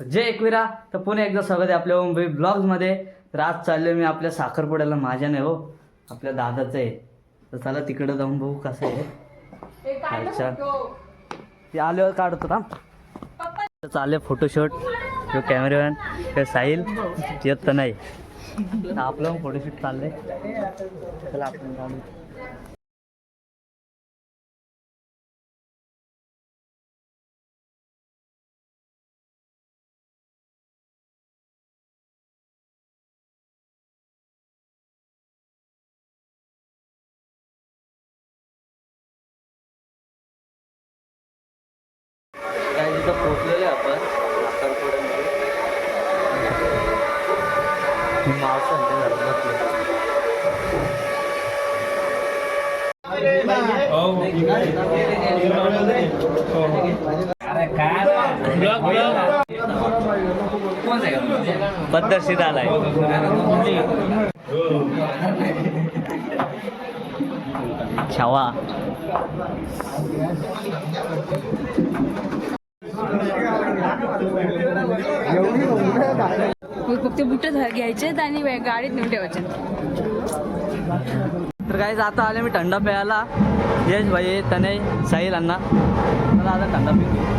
जय एकविरा. तर पुन्हा एकदा स्वागत आहे आपल्या मुंबई ब्लॉग्समध्ये तर आज चाललोय मी आपल्या साखरपुड्याला माझ्या नाही हो. आपल्या दादाचं. आहे तर चला तिकडं जाऊन बघू कसं आहे. अच्छा. ते आल्यावर काढतो ना चालले फोटोशूट जो कॅमेरामॅन ते साहिल. येत तर नाही. आपलं फोटोशूट चाललंय. चला आपण काढू काय तिथं पोचलेलो आहे आपण साखरपुड्यामध्ये मी मावसा आणि ते घरात बसले. पद्धतशीर आलाय छावा फक्त बुट घ्यायचे आणि गाडीत नेऊन ठेवायचे तर काय आता आले मी थंडा प्यायला. यश भाई तनय साहिल अण्णा. मला आता थंडा पिऊ.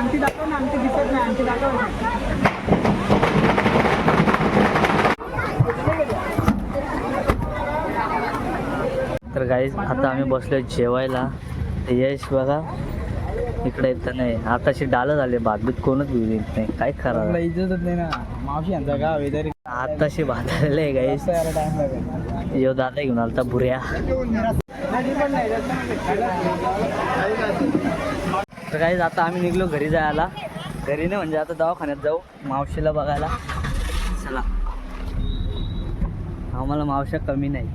ती अंगठी दाखव ना अंगठी दिसत नाही अंगठी दाखव तर गाईज आता आम्ही बसलोय जेवायला. यश बघा इकडे येत नाही. आताशी डाल झाले भातबीत कोणच घेऊन येत नाही. काय करा इज्जतच नाही ना. मावशी यांचा गाव आहे तरी आताशी भातालेले आहे लागेल. यो दादा घेऊन आलता बुऱ्या तर गाईज आता आम्ही निघलो घरी जायला. घरी नाही म्हणजे आता दवाखान्यात जाऊ. मावशीला बघायला. चला. आम्हाला मावश्या कमी नाही.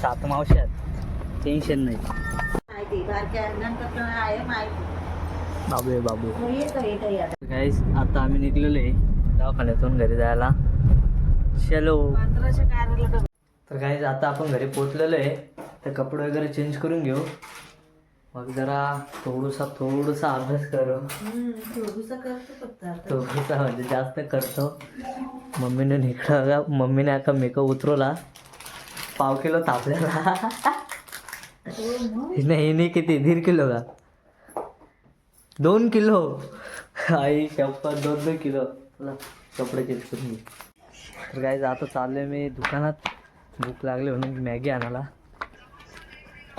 सात मावश्या आहेत. टेन्शन नाही. बाबू आहे बाबू. येतो गाईज आता आम्ही निघलेलो आहे दवाखान्यातून घरी जायला. चलो तर गाईज आता आपण घरी पोचलेलो आहे. तर कपडे वगैरे चेंज करून घेऊ. मग जरा थोडंसा थोडंसा अभ्यास करू. थोडूसा करतो फक्त. थोडंसा म्हणजे जास्त करतो. मम्मीने इकडं का मम्मीने आता मेकअप उतरवला. पाव किलो तापलेला. हिने हिने किती दीड किलो का? दोन किलो. आई शपथ दोन दोन किलो. कपडे चेंज करून घे तर काय आता चाललोय मी दुकानात. भूक लागली म्हणून मॅगी आणायला.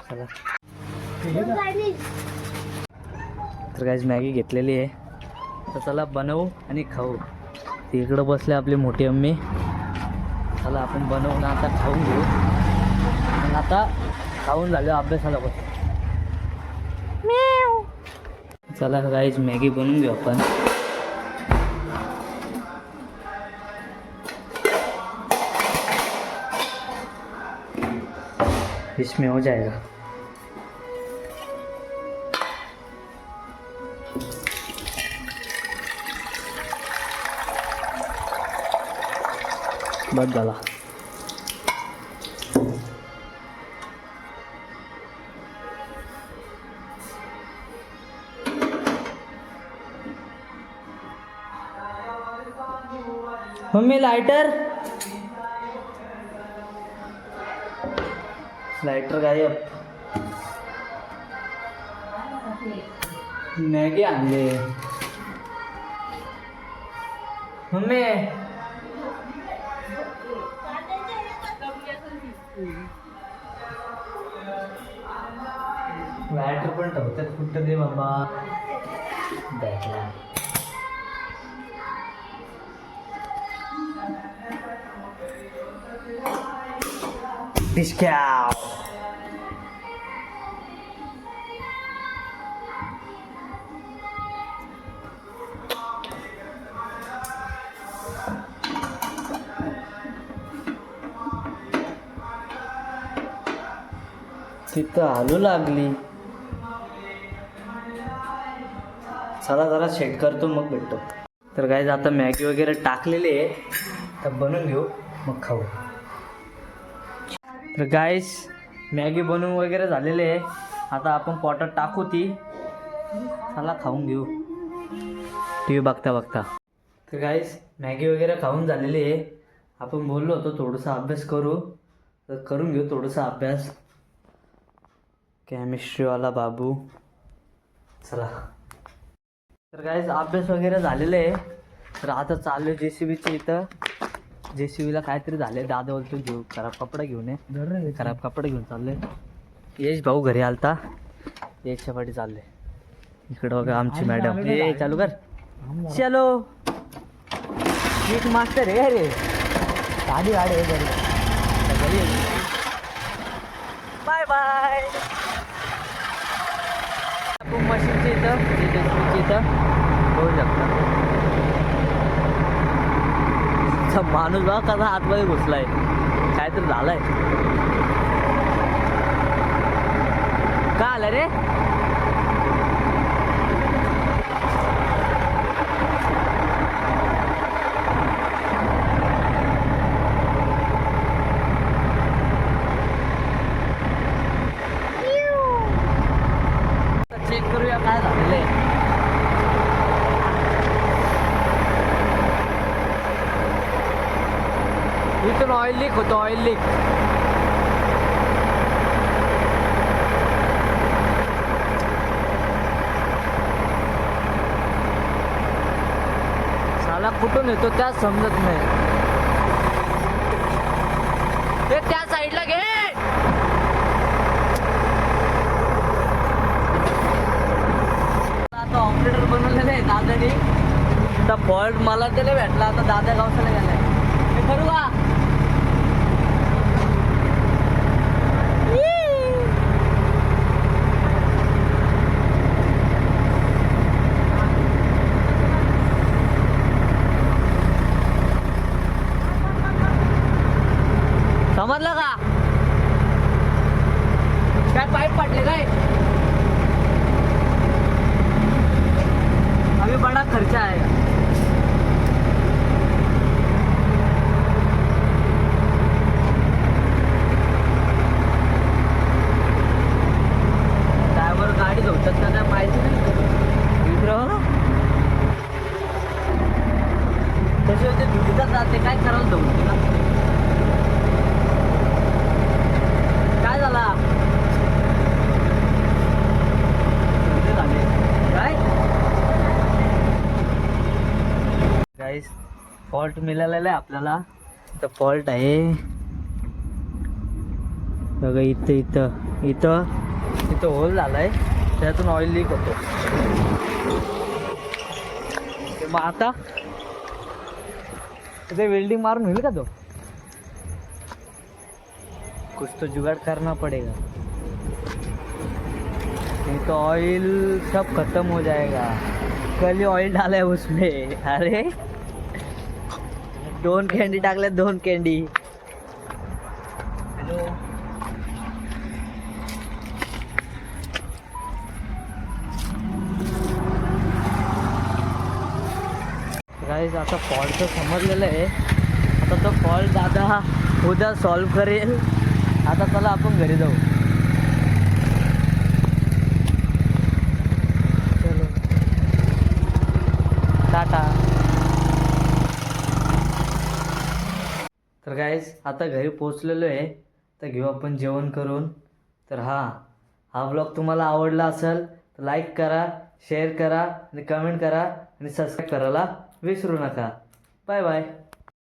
चला. तर काहीच मॅगी घेतलेली आहे. तर चला बनवू आणि खाऊ. ती इकडं बसले आपली मोठी अम्मी. चला आपण बनवून आता खाऊन घेऊ. आणि आता खाऊन झालं अभ्यासाला. बस चला काहीच मॅगी बनवून घेऊ आपण. इसमें हो जाएगा. बाद डाला मम्मी लाइटर लाइटर गायब मैं क्या मम्मी लायटर पण ठेवतात कुठं दे बाबा बॅटला डिस्काउंट तिथं आलू लागली. चला जरा सेट करतो मग भेटतो. तर काय आता मॅगी वगैरे टाकलेली आहे. तर बनवून घेऊ मग खाऊ. तर गाईस मॅगी बनवून वगैरे झालेले आहे. आता आपण पॉटात टाकू ती. चला खाऊन घेऊ. टी व्ही बघता बघता. तर गाईस मॅगी वगैरे खाऊन झालेली आहे. आपण बोललो होतो थोडंसं अभ्यास करू. तर करून घेऊ थोडंसं अभ्यास. केमिस्ट्रीवाला बाबू. चला. तर काय अभ्यास वगैरे झालेला आहे. तर आता चाललो जे सी बीच्या इथं. जे सी बीला काहीतरी झाले दादा बोलतो घेऊ खराब कपडा घेऊन ये. खराब कपडा घेऊन चालले यश भाऊ घरी आलता. यशच्या पाठी चालले इकडं बघा आमची मॅडम ये चालू कर. चलो. एक मास्टर आहे रे. गाडी गाडी आहे घरी. Bye bye. खूप मशीनच्या इथं म्हणजे जेसीबीच्या इथं. होऊ शकता. माणूस बघा कसा आतमध्ये घुसलाय. काहीतरी झालाय. का आलं रे? करूया काय झालेलं आहे इथून ऑइल लीक होतं ऑइल लीक साला कुठून येतो त्याच समजत नाही. ते त्या साईडला घे आता ऑपरेटर बनवलेलं आहे दादानी आता फॉल्ट मला त्याला भेटला आता दादा गावसाला गेलाय हे समजलं का? काय पाईप पडले काय अभी बड़ा खर्चा आएगा ड्रायव्हर गाडी धुतात का काय माहिती नाही मित्र तसे होते धुतात जाते काय करायला धुवून तुला काय झाला धुते झाले. काय गाईस फॉल्ट मिळालेला आहे आपल्याला. तर फॉल्ट आहे. बघा इथं इथं इथं इथं होल झालाय. त्यातून ऑइल लीक होतो. मग आता? ते वेल्डिंग मारून होईल का तो? कुछ तो जुगाड़ करना पड़ेगा. नहीं तो ऑयल सब खत्म हो जाएगा. कल ही ऑयल डाला है उसमें. अरे! दोन कॅन्डी टाकल्या दोन कॅन्डी हॅलो गाईज आता फॉल्ट तर समजलेलं आहे. आता तो फॉल्ट दादा उद्या सॉल्व करेल. आता चला आपण घरी जाऊ. चलो. टाटा. तर गाईज आता घरी पोचलेलो आहे तर घेऊ आपण जेवण करून. तर हा हा ब्लॉग तुम्हाला आवडला असेल तर लाईक करा शेअर करा आणि कमेंट करा आणि सबस्क्राईब करायला विसरू नका. Bye bye